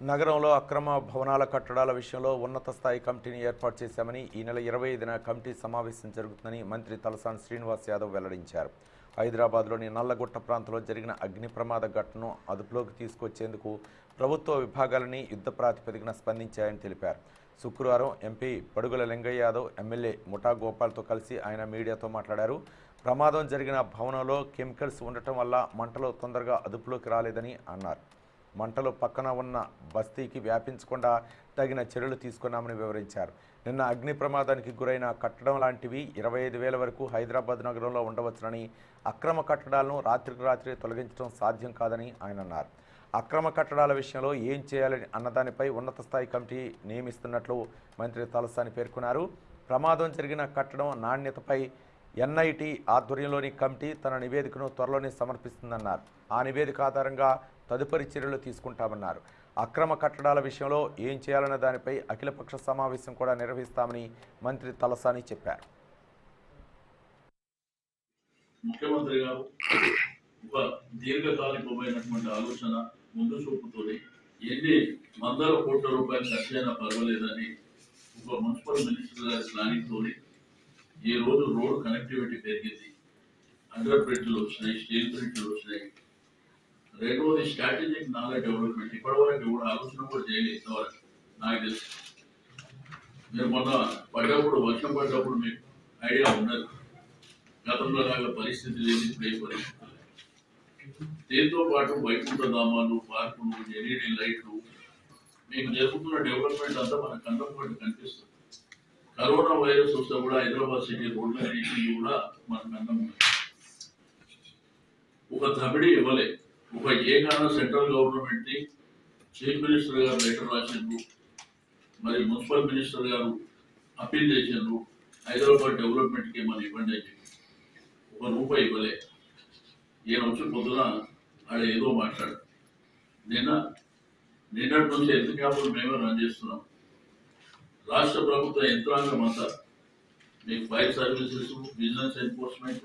నగరంలో అక్రమ భవనాల కట్టడాల విషయంలో ఉన్నత స్థాయి కమిటీని ఏర్పాటు చేశామని ఈ నెల ఇరవై ఐదున కమిటీ సమావేశం జరుగుతుందని మంత్రి తలసాని శ్రీనివాస్ యాదవ్ వెల్లడించారు. హైదరాబాద్లోని నల్లగుట్ట ప్రాంతంలో జరిగిన అగ్ని ప్రమాద ఘటనను అదుపులోకి తీసుకొచ్చేందుకు ప్రభుత్వ విభాగాలని యుద్ధ ప్రాతిపదికన స్పందించాయని తెలిపారు. శుక్రవారం ఎంపీ పడుగుల లింగయ్య యాదవ్ ఎమ్మెల్యే ముఠా గోపాల్తో కలిసి ఆయన మీడియాతో మాట్లాడారు. ప్రమాదం జరిగిన భవనంలో కెమికల్స్ ఉండటం వల్ల మంటలు తొందరగా అదుపులోకి రాలేదని అన్నారు. మంటలు పక్కన ఉన్న బస్తీకి వ్యాపించకుండా తగిన చర్యలు తీసుకున్నామని వివరించారు. నిన్న అగ్ని ప్రమాదానికి గురైన కట్టడం లాంటివి ఇరవై ఐదు వేల వరకు హైదరాబాద్ నగరంలో ఉండవచ్చునని అక్రమ కట్టడాలను రాత్రికి రాత్రి తొలగించడం సాధ్యం కాదని ఆయన అన్నారు. అక్రమ కట్టడాల విషయంలో ఏం చేయాలని అన్నదానిపై ఉన్నత స్థాయి కమిటీ నియమిస్తున్నట్లు మంత్రి తలసాని పేర్కొన్నారు. ప్రమాదం జరిగిన కట్టడం నాణ్యతపై ఎన్ఐటి ఆధ్వర్యంలోని కమిటీ తన నివేదికను త్వరలోనే సమర్పిస్తుందన్నారు. ఆ నివేదిక ఆధారంగా తదుపరి చర్యలు తీసుకుంటామన్నారు. అక్రమ కట్టడాల విషయంలో ఏం చేయాలన్న దానిపై అఖిలపక్ష సమావేశం కూడా నిర్వహిస్తామని మంత్రి తలసాని చెప్పారు. ముఖ్యమంత్రి గారు ఒక దీర్ఘకాలికమైనటువంటి ఆలోచన ముందు చూపుతోని ఎన్ని వందల కోట్ల రూపాయలు ఖర్చు అయినా పర్వాలేదని ఒక మున్సిపల్ మినిస్టర్ గారి ప్లానింగ్ ఈ రోజు రోడ్ కనెక్టివిటీ పెరిగింది. అండర్ బ్రిడ్జ్లు వచ్చినాయి స్టీల్ బ్రిడ్జ్లు వచ్చినాయి రెండవది స్ట్రాటజిక్ నాలెడ్జ్ డెవలప్మెంట్. ఇప్పటివరకు కూడా ఆలోచన కూడా చేయలేదు ఇంతవరకు. నాకు తెలుసు. మీరు మొన్న పడ్డప్పుడు వర్షం పడ్డప్పుడు మీకు ఐడియా ఉండదు గతంలో లాగా పరిస్థితి లేదు ఇప్పుడు ఏ పరిస్థితి దీంతో పాటు వైకుంఠ ధామాలు పార్కులు ఎల్ఈడి లైట్లు మీకు జరుగుతున్న డెవలప్మెంట్ అంతా మన కళ్ళం కనిపిస్తుంది. కరోనా వైరస్ వస్తే కూడా హైదరాబాద్ సిటీ రోడ్ల అన్నింటినీ కూడా మన కళ్ళం ఒక తమిడి ఇవ్వలే. ఒక ఏకాన సెంట్రల్ గవర్నమెంట్ని చీఫ్ మినిస్టర్ గారు లెటర్ రాసిండ్రు మరి మున్సిపల్ మినిస్టర్ గారు అప్పీల్ చేసిండ్రు హైదరాబాద్ డెవలప్మెంట్కి మన ఇవ్వండి అని చెప్పి. ఒక రూపాయి ఇవ్వలే. ఈయన వచ్చి పొద్దున ఆడ ఏదో మాట్లాడు. నిన్న నిన్నటి నుంచి హెల్త్ క్యాబులు మేమే రన్ చేస్తున్నాం. రాష్ట్ర ప్రభుత్వ యంత్రాంగం అంతా మీకు ఫైర్ సర్వీసెస్ బిజినెస్ ఎన్ఫోర్స్మెంట్